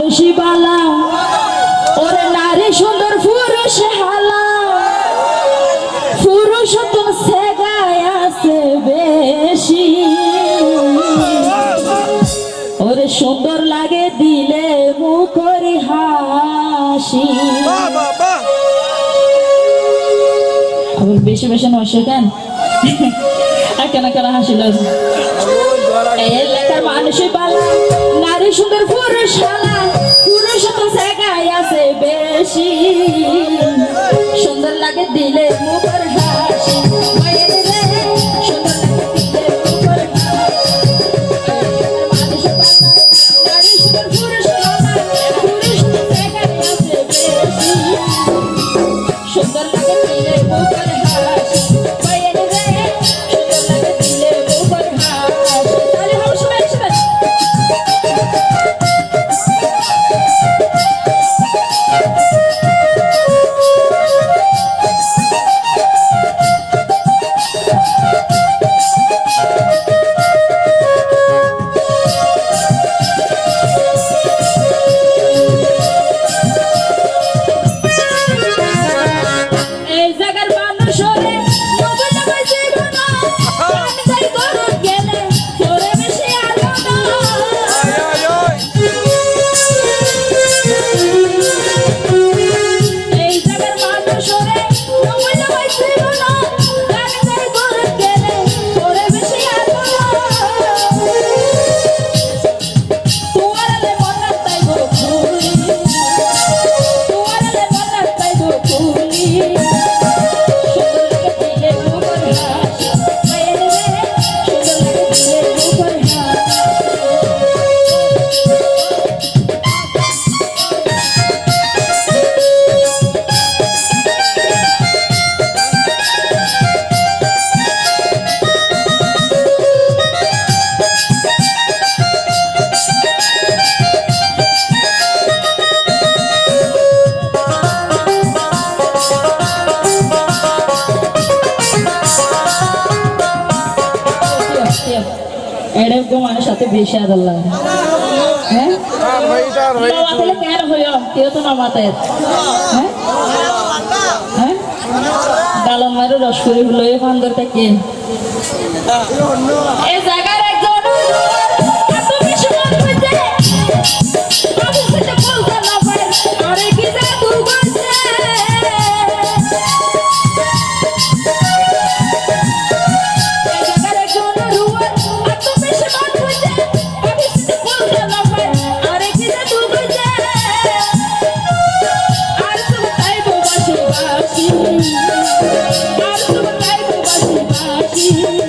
মানুষই বালা। ওরে নারী সুন্দর, পুরুষ হালা। পুরুষ তো সেগায় বেশি। ওরে সুন্দর লাগে দিলে মুখরি হাসি। বেশি বেশি নশো কেন? কেন কেন হাসিল এলাকার মানুষই বালা। নারী সুন্দর, পুরুষ হাসি। সুন্দর লাগে দিলে মুখর হাসি। সুন্দর লাগে দিলে মুখর হাসি। এই এরকম মানুষ সাথে বেশি আদর লাগে হ্যাঁ? কেউ তো হ্যাঁ? হ্যাঁ? হলো, এই বান্দরটা কে? সুন্দর